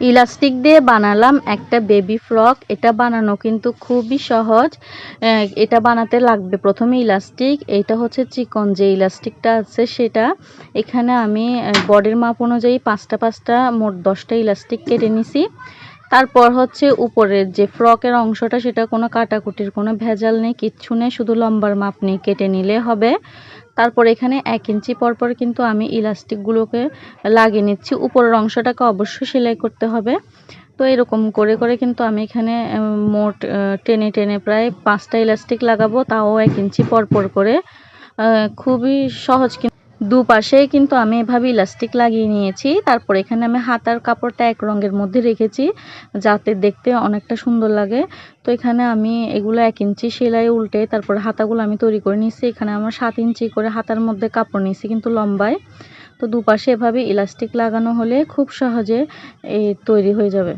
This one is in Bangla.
ইলাস্টিক দিয়ে বানালাম একটা বেবি ফ্রক। এটা বানানো কিন্তু খুবই সহজ। এটা বানাতে লাগবে প্রথমে ইলাস্টিক। এটা হচ্ছে চিকন যে ইলাস্টিকটা আছে সেটা। এখানে আমি বডির মাপ অনুযায়ী পাঁচটা পাঁচটা মোট দশটা ইলাস্টিক কেটে নিছি। তারপর হচ্ছে উপরের যে ফ্রকের অংশটা, সেটা কোনো কাটাকুটির, কোনো ভেজাল নেই, কিচ্ছু নেই, শুধু লম্বার মাপ নিয়ে কেটে নিলে হবে। তারপর এখানে এক ইঞ্চি পরপর কিন্তু আমি ইলাস্টিকগুলোকে লাগিয়ে নিচ্ছি। উপরের অংশটাকে অবশ্যই সেলাই করতে হবে। তো এরকম করে করে কিন্তু আমি এখানে মোট টেনে টেনে প্রায় পাঁচটা ইলাস্টিক লাগাবো, তাও এক ইঞ্চি পরপর করে। খুবই সহজ কিন্তু দুপাশে কিন্তু আমি এভাবে ইলাস্টিক লাগিয়ে নিয়েছি। তারপর এখানে আমি হাতার কাপড়টা এক রঙের মধ্যে রেখেছি, যাতে দেখতে অনেকটা সুন্দর লাগে। তো এখানে আমি এগুলো এক ইঞ্চি সেলাই উল্টে তারপর হাতাগুলো আমি তৈরি করে নিয়েছি। এখানে আমার সাত ইঞ্চি করে হাতার মধ্যে কাপড় নিয়েছি কিন্তু লম্বায়। তো দুপাশে এভাবে ইলাস্টিক লাগানো হলে খুব সহজে এই তৈরি হয়ে যাবে।